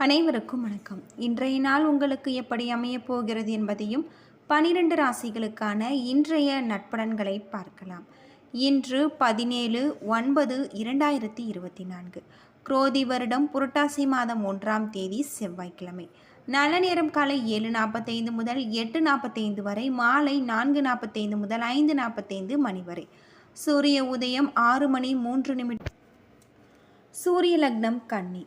அனைவருக்கும் வணக்கம். இன்றைய நாள் உங்களுக்கு எப்படி அமையப் போகிறது என்பதையும் பனிரெண்டு ராசிகளுக்கான இன்றைய நட்பலன்களை பார்க்கலாம். இன்று பதினேழு ஒன்பது இரண்டாயிரத்தி இருபத்தி நான்கு. குரோதி வருடம் புரட்டாசி மாதம் ஒன்றாம் தேதி செவ்வாய்க்கிழமை. நல்ல நேரம் காலை ஏழு நாற்பத்தைந்து முதல் எட்டு நாற்பத்தைந்து வரை மாலை நான்கு நாற்பத்தைந்து முதல் ஐந்து நாற்பத்தைந்து மணி வரை. சூரிய உதயம் ஆறு மணி மூன்று நிமிடம். சூரிய லக்னம் கன்னி.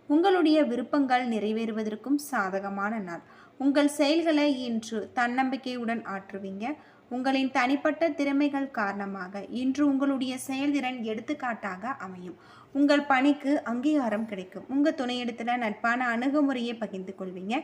உங்களுடைய விருப்பங்கள் நிறைவேறுவதற்கும் சாதகமான நாள். உங்கள் செயல்களை இன்று தன்னம்பிக்கையுடன் ஆற்றுவீங்க. உங்களின் தனிப்பட்ட திறமைகள் காரணமாக இன்று உங்களுடைய செயல்திறன் எடுத்துக்காட்டாக அமையும். உங்கள் பணிக்கு அங்கீகாரம் கிடைக்கும். உங்கள் துணையிடத்தில் நட்பான அணுகுமுறையை பகிர்ந்து கொள்வீங்க.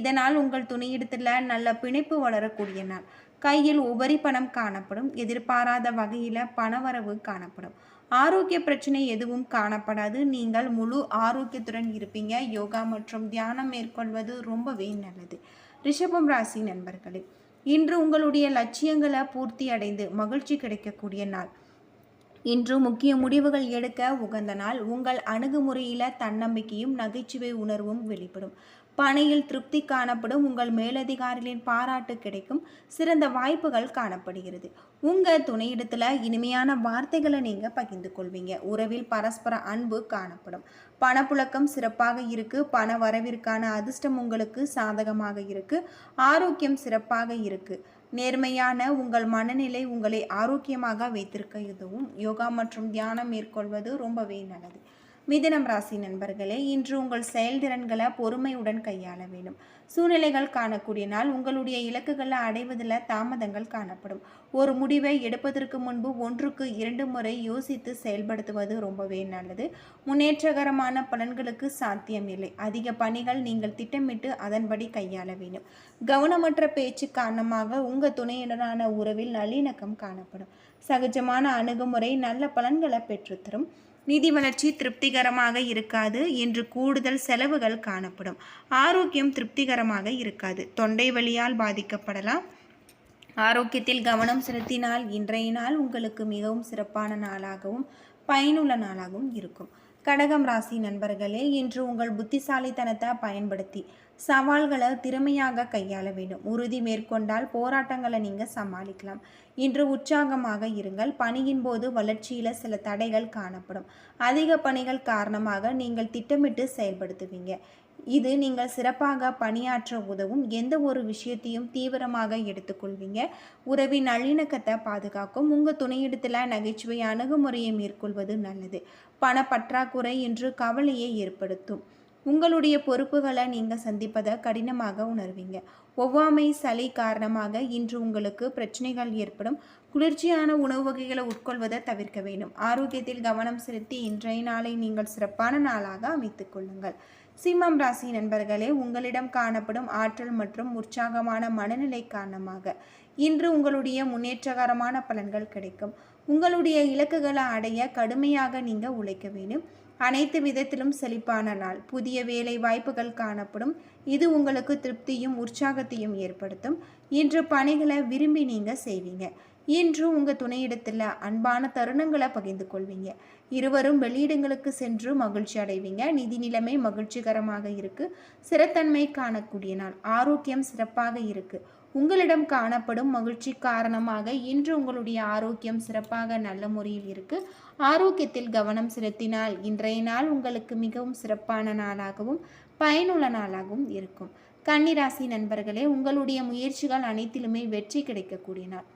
இதனால் உங்கள் துணையிடத்தில் நல்ல பிணைப்பு வளரக்கூடிய நாள். கையில் உபரி பணம் காணப்படும். எதிர்பாராத வகையில் பணவரவு காணப்படும். ஆரோக்கிய பிரச்சனை எதுவும் காணப்படாது. நீங்கள் முழு ஆரோக்கியத்துடன் இருப்பீங்க. யோகா மற்றும் தியானம் மேற்கொள்வது ரொம்பவே நல்லது. ரிஷபம் ராசி நண்பர்களே இன்று உங்களுடைய லட்சியங்களை பூர்த்தி அடைந்து மகிழ்ச்சி கிடைக்கக்கூடிய நாள். இன்று முக்கிய முடிவுகள் எடுக்க உகந்த நாள். உங்கள் அணுகுமுறையில் தன்னம்பிக்கையும் நகைச்சுவை உணர்வும் வெளிப்படும். பணியில் திருப்தி காணப்படும். உங்கள் மேலதிகாரிகளின் பாராட்டு கிடைக்கும். சிறந்த வாய்ப்புகள் காணப்படுகிறது. உங்கள் துணையிடத்தில் இனிமையான வார்த்தைகளை நீங்கள் பகிர்ந்து கொள்வீங்க. உறவில் பரஸ்பர அன்பு காணப்படும். பணப்புழக்கம் சிறப்பாக இருக்கு. பண வரவிற்கான அதிர்ஷ்டம் உங்களுக்கு சாதகமாக இருக்கு. ஆரோக்கியம் சிறப்பாக இருக்கு. நேர்மையான உங்கள் மனநிலை உங்களை ஆரோக்கியமாக வைத்திருக்க உதவும் யோகா மற்றும் தியானம் மேற்கொள்வது ரொம்பவே நல்லது. மிதனம் ராசி நண்பர்களே இன்று உங்கள் செயல்திறன்களை பொறுமையுடன் கையாள வேண்டும். சூழ்நிலைகள் காணக்கூடிய நாள் உங்களுடைய இலக்குகளை அடைவதில் தாமதங்கள் காணப்படும். ஒரு முடிவை எடுப்பதற்கு முன்பு ஒன்றுக்கு இரண்டு முறை யோசித்து செயல்படுத்துவது ரொம்பவே நல்லது. முன்னேற்றகரமான பலன்களுக்கு சாத்தியமில்லை அதிக பணிகள் நீங்கள் திட்டமிட்டு அதன்படி கையாள வேண்டும். கவனமற்ற பேச்சு காரணமாக உங்கள் துணையுடனான உறவில் நல்லிணக்கம் காணப்படும். சகஜமான அணுகுமுறை நல்ல பலன்களை பெற்றுத்தரும். நிதி வளர்ச்சி திருப்திகரமாக இருக்காது என்று கூடுதல் செலவுகள் காணப்படும். ஆரோக்கியம் திருப்திகரமாக இருக்காது. தொண்டை வழியால் பாதிக்கப்படலாம். ஆரோக்கியத்தில் கவனம் செலுத்தினால் இன்றைய நாள் உங்களுக்கு மிகவும் சிறப்பான நாளாகவும் பயனுள்ள நாளாகவும் இருக்கும். கடகம் ராசி நண்பர்களே இன்று உங்கள் புத்திசாலித்தனத்தை பயன்படுத்தி சவால்களை திறமையாக கையாள வேண்டும். உறுதி மேற்கொண்டால் போராட்டங்களை நீங்கள் சமாளிக்கலாம். இன்று உற்சாகமாக இருங்கள். பணியின் போது வளர்ச்சியில் சில தடைகள் காணப்படும். அதிக பணிகள் காரணமாக நீங்கள் திட்டமிட்டு செயல்படுத்துவீங்க. இது நீங்கள் சிறப்பாக பணியாற்ற உதவும். எந்த ஒரு விஷயத்தையும் தீவிரமாக எடுத்துக்கொள்வீங்க. உறவின் நல்லிணக்கத்தை பாதுகாக்கும். உங்கள் துணையிடத்தில் நகைச்சுவை அணுகுமுறையை மேற்கொள்வது நல்லது. பண பற்றாக்குறை என்று கவலையை ஏற்படுத்தும். உங்களுடைய பொறுப்புகளை நீங்கள் சந்திப்பதை கடினமாக உணர்வீங்க. ஒவ்வாமை சளி காரணமாக இன்று உங்களுக்கு பிரச்சனைகள் ஏற்படும். குளிர்ச்சியான உணவு வகைகளை உட்கொள்வதை தவிர்க்க வேண்டும். ஆரோக்கியத்தில் கவனம் செலுத்தி இன்றைய நாளை நீங்கள் சிறப்பான நாளாக அமைத்துக் கொள்ளுங்கள். சிம்மம் ராசி நண்பர்களே உங்களிடம் காணப்படும் ஆற்றல் மற்றும் உற்சாகமான மனநிலை காரணமாக இன்று உங்களுடைய முன்னேற்றகரமான பலன்கள் கிடைக்கும். உங்களுடைய இலக்குகளை அடைய கடுமையாக நீங்கள் உழைக்க வேண்டும். அனைத்து விதத்திலும் செழிப்பான நாள். புதிய வேலை வாய்ப்புகள் காணப்படும். இது உங்களுக்கு திருப்தியும் உற்சாகத்தையும் ஏற்படுத்தும். இன்று பணிகளை விரும்பி நீங்கள் செய்வீங்க. இன்று உங்கள் துணையிடத்தில் அன்பான தருணங்களை பகிர்ந்து கொள்வீங்க. இருவரும் வெளியிடங்களுக்கு சென்று மகிழ்ச்சி அடைவீங்க. நிதி நிலைமை மகிழ்ச்சிகரமாக இருக்குது சிறத்தன்மை காணக்கூடிய நாள். ஆரோக்கியம் சிறப்பாக இருக்குது உங்களிடம் காணப்படும் மகிழ்ச்சி காரணமாக இன்று உங்களுடைய ஆரோக்கியம் சிறப்பாக நல்ல முறையில் இருக்கு. ஆரோக்கியத்தில் கவனம் செலுத்தினால் இன்றைய நாள் உங்களுக்கு மிகவும் சிறப்பான நாளாகவும் பயனுள்ள நாளாகவும் இருக்கும். கன்னிராசி நண்பர்களே உங்களுடைய முயற்சிகள் அனைத்திலுமே வெற்றி கிடைக்கக்கூடிய நாள்.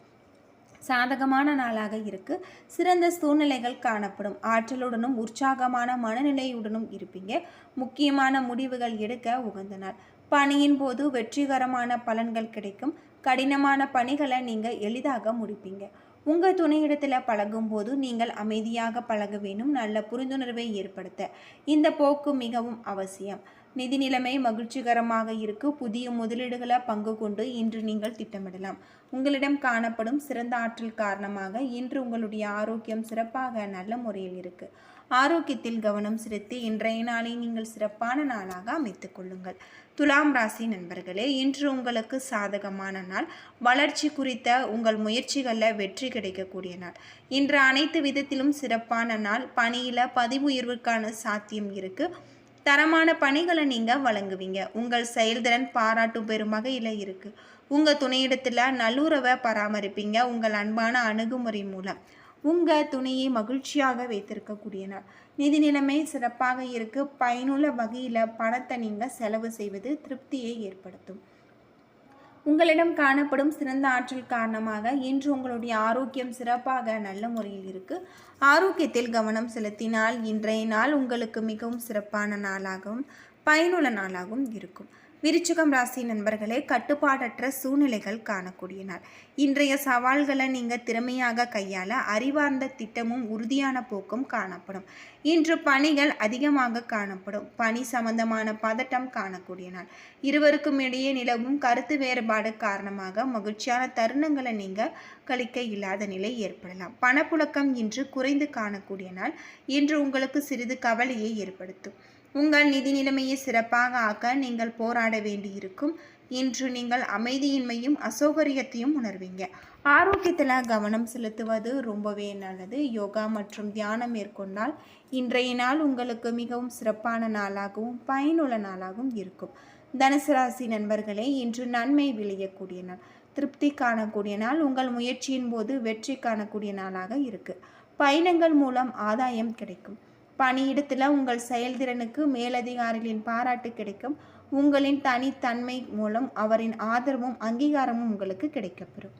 சாதகமான நாளாக இருக்கு. சிறந்த சூழ்நிலைகள் காணப்படும். ஆற்றலுடனும் உற்சாகமான மனநிலையுடனும் இருப்பீங்க. முக்கியமான முடிவுகள் எடுக்க உகந்த நாள். பணியின் போது வெற்றிகரமான பலன்கள் கிடைக்கும். கடினமான பணிகளை நீங்கள் எளிதாக முடிப்பீங்க. உங்கள் துணையிடத்தில் பழகும்போது நீங்கள் அமைதியாக பழக வேணும் நல்ல புரிந்துணர்வை ஏற்படுத்த. இந்த போக்கு மிகவும் அவசியம். நிதி நிலைமை மகிழ்ச்சிகரமாக இருக்கு. புதிய முதலீடுகளை பங்கு கொண்டு இன்று நீங்கள் திட்டமிடலாம். உங்களிடம் காணப்படும் சிறந்த ஆற்றல் காரணமாக இன்று உங்களுடைய ஆரோக்கியம் சிறப்பாக நல்ல முறையில் இருக்குது ஆரோக்கியத்தில் கவனம் செலுத்தி இன்றைய நாளை நீங்கள் சிறப்பான நாளாக அமைத்துக் கொள்ளுங்கள். துலாம் ராசி நண்பர்களே இன்று உங்களுக்கு சாதகமான நாள். வளர்ச்சி குறித்த உங்கள் முயற்சிகளில் வெற்றி கிடைக்கக்கூடிய நாள். இன்று அனைத்து விதத்திலும் சிறப்பான நாள். பணியில் பதிவு உயர்வுக்கான சாத்தியம் இருக்குது தரமான பணிகளை நீங்கள் வழங்குவீங்க. உங்கள் செயல்திறன் பாராட்டும் பெரும் வகையில் இருக்குது உங்கள் துணையிடத்தில் நல்லுறவை பராமரிப்பீங்க. உங்கள் அன்பான அணுகுமுறை மூலம். உங்கள் துணையை மகிழ்ச்சியாக வைத்திருக்கக்கூடிய நாள் நிதி நிலைமை சிறப்பாக இருக்கு. பயனுள்ள வகையில் பணத்தை நீங்கள் செலவு செய்வது திருப்தியை ஏற்படுத்தும். உங்களிடம் காணப்படும் சிறந்த ஆற்றல் காரணமாக இன்று உங்களுடைய ஆரோக்கியம் சிறப்பாக நல்ல முறையில் இருக்கு. ஆரோக்கியத்தில் கவனம் செலுத்தினால் இன்றைய நாள் உங்களுக்கு மிகவும் சிறப்பான நாளாகவும் பயனுள்ள நாளாகவும் இருக்கும். விருச்சிகம் ராசி நண்பர்களே கட்டுப்பாடற்ற சூழ்நிலைகள் காணக்கூடிய நாள் இன்றைய சவால்களை நீங்கள் திறமையாக கையாள அறிவார்ந்த திட்டமும் உறுதியான போக்கும் காணப்படும். இன்று பணிகள் அதிகமாக காணப்படும். பணி சம்பந்தமான பதட்டம் காணக்கூடிய நாள் இருவருக்கும் இடையே நிலவும் கருத்து வேறுபாடு காரணமாக மகிழ்ச்சியான தருணங்களை நீங்கள் கழிக்க இல்லாத நிலை ஏற்படலாம். பணப்புழக்கம் இன்று குறைந்து காணக்கூடிய நாள் இன்று உங்களுக்கு சிறிது கவலையை ஏற்படுத்தும். உங்கள் நிதி நிலைமையை சிறப்பாக ஆக்க நீங்கள் போராட வேண்டியிருக்கும். இன்று நீங்கள் அமைதியின்மையும் அசௌகரியத்தையும் உணர்வீங்க. ஆரோக்கியத்தில் கவனம் செலுத்துவது ரொம்பவே நல்லது. யோகா மற்றும் தியானம் மேற்கொண்டால் இன்றைய நாள் உங்களுக்கு மிகவும் சிறப்பான நாளாகவும் பயனுள்ள நாளாகவும் இருக்கும். தனுசு ராசி நண்பர்களே இன்று நன்மை விளையக்கூடிய நாள். திருப்தி காணக்கூடிய நாள் உங்கள் முயற்சியின் போது வெற்றி காணக்கூடிய நாளாக இருக்குது பயணங்கள் மூலம் ஆதாயம் கிடைக்கும். பணியிடத்தில் உங்கள் செயல்திறனுக்கு மேலதிகாரிகளின் பாராட்டு கிடைக்கும். உங்களின் தனித்தன்மை மூலம் அவரின் ஆதரவும் அங்கீகாரமும் உங்களுக்கு கிடைக்கப்பெறும்.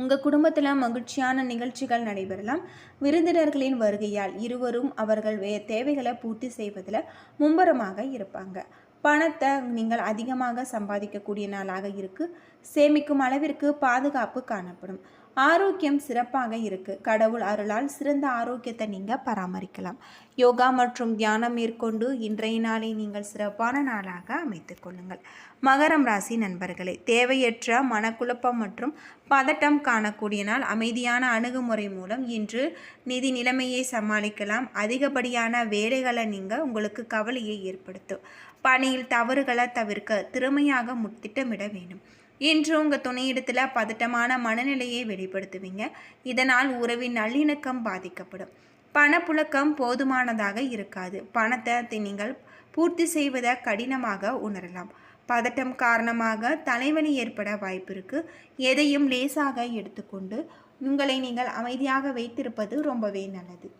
உங்கள் குடும்பத்தில் மகிழ்ச்சியான நிகழ்ச்சிகள் நடைபெறலாம். விருந்தினர்களின் வருகையால் இருவரும் அவர்கள் வே தேவைகளை பூர்த்தி செய்வதில் மும்பரமாக இருப்பாங்க. பணத்தை நீங்கள் அதிகமாக சம்பாதிக்கக்கூடிய நாளாக இருக்குது சேமிக்கும் அளவிற்கு பாதுகாப்பு காணப்படும். ஆரோக்கியம் சிறப்பாக இருக்குது கடவுள் அருளால் சிறந்த ஆரோக்கியத்தை நீங்கள் பராமரிக்கலாம். யோகா மற்றும் தியானம் மேற்கொண்டு இன்றைய நாளை நீங்கள் சிறப்பான நாளாக அமைத்துக் கொள்ளுங்கள். மகரம் ராசி நண்பர்களே தேவையற்ற மனக்குழப்பம் மற்றும் பதட்டம் காணக்கூடிய நாள் அமைதியான அணுகுமுறை மூலம் இன்று நிதி நிலைமையை சமாளிக்கலாம். அதிகப்படியான வேலைகளை நீங்கள் உங்களுக்கு கவலையை ஏற்படுத்தும். பணியில் தவறுகளை தவிர்க்க திறமையாக திட்டமிட வேண்டும். இன்று உங்கள் துணையிடத்தில் பதட்டமான மனநிலையை வெளிப்படுத்துவீங்க. இதனால் உறவின் நல்லிணக்கம் பாதிக்கப்படும். பணப்புழக்கம் போதுமானதாக இருக்காது. பணத்தை நீங்கள் பூர்த்தி செய்வதை கடினமாக உணரலாம். பதட்டம் காரணமாக தலைவலி ஏற்பட வாய்ப்பு எதையும் லேசாக எடுத்துக்கொண்டு உங்களை நீங்கள் அமைதியாக வைத்திருப்பது ரொம்பவே நல்லது.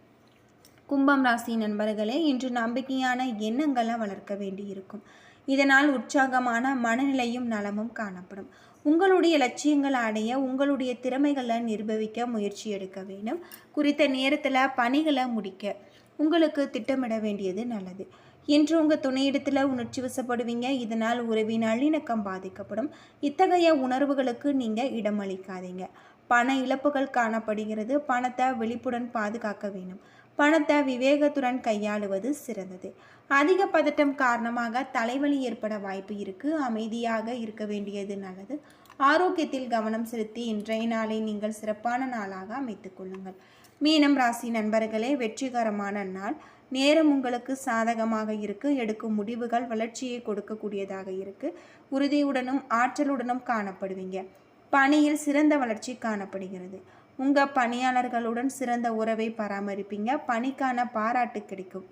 கும்பம் ராசி நண்பர்களே இன்று நம்பிக்கையான எண்ணங்களை வளர்க்க வேண்டியிருக்கும். இதனால் உற்சாகமான மனநிலையும் நலமும் காணப்படும். உங்களுடைய லட்சியங்கள் அடைய உங்களுடைய திறமைகளை நிர்பவிக்க முயற்சி எடுக்க வேண்டும். குறித்த நேரத்தில் பணிகளை முடிக்க உங்களுக்கு திட்டமிட வேண்டியது நல்லது. இன்று உங்கள் துணையிடத்தில் உணர்ச்சி வசப்படுவீங்க. இதனால் உறவின் நல்லிணக்கம் பாதிக்கப்படும். இத்தகைய உணர்வுகளுக்கு நீங்கள் இடமளிக்காதீங்க. பண இழப்புகள் காணப்படுகிறது. பணத்தை விழிப்புடன் பாதுகாக்க வேண்டும். பணத்தை விவேகத்துடன் கையாளுவது சிறந்தது. அதிக பதட்டம் காரணமாக தலைவலி ஏற்பட வாய்ப்பு இருக்கு. அமைதியாக இருக்க வேண்டியது நல்லது. ஆரோக்கியத்தில் கவனம் செலுத்தி இன்றைய நாளை நீங்கள் சிறப்பான நாளாக அமைத்துக் கொள்ளுங்கள். மீனம் ராசி நண்பர்களே வெற்றிகரமான நாள். நேரம் உங்களுக்கு சாதகமாக இருக்கு. எடுக்கும் முடிவுகள் வளர்ச்சியை கொடுக்கக்கூடியதாக இருக்கு. உறுதியுடனும் ஆற்றலுடனும் காணப்படுவீங்க. பணியில் சிறந்த வளர்ச்சி காணப்படுகிறது. உங்கள் பணியாளர்களுடன் சிறந்த உறவை பராமரிப்பீங்க. பணிக்கான பாராட்டு கிடைக்கும்.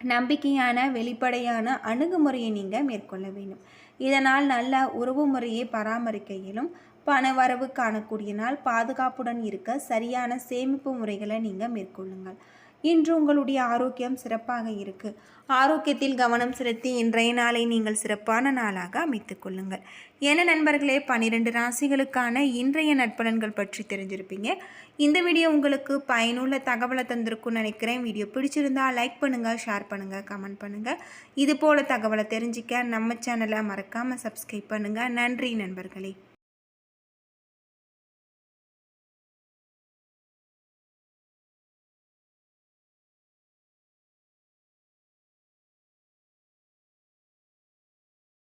நம்பிக்கையான வெளிப்படையான அணுகுமுறையை நீங்கள் மேற்கொள்ள வேண்டும். இதனால் நல்ல உறவு முறையை பராமரிக்க இயலும் பண வரவு காணக்கூடிய நாள் பாதுகாப்புடன் இருக்க சரியான சேமிப்பு முறைகளை நீங்கள் மேற்கொள்ளுங்கள். இன்று உங்களுடைய ஆரோக்கியம் சிறப்பாக இருக்கு. ஆரோக்கியத்தில் கவனம் செலுத்தி இன்றைய நாளை நீங்கள் சிறப்பான நாளாக அமைத்துக் கொள்ளுங்கள். என நண்பர்களே பன்னிரெண்டு ராசிகளுக்கான இன்றைய நட்பலன்கள் பற்றி தெரிஞ்சிருப்பீங்க. இந்த வீடியோ உங்களுக்கு பயனுள்ள தகவலை தந்திருக்கும்னு நினைக்கிறேன். வீடியோ பிடிச்சிருந்தா லைக் பண்ணுங்கள் ஷேர் பண்ணுங்கள் கமெண்ட் பண்ணுங்கள் இது போல் தகவலை தெரிஞ்சிக்க நம்ம சேனலை மறக்காமல் சப்ஸ்கிரைப் பண்ணுங்கள் நன்றி நண்பர்களே.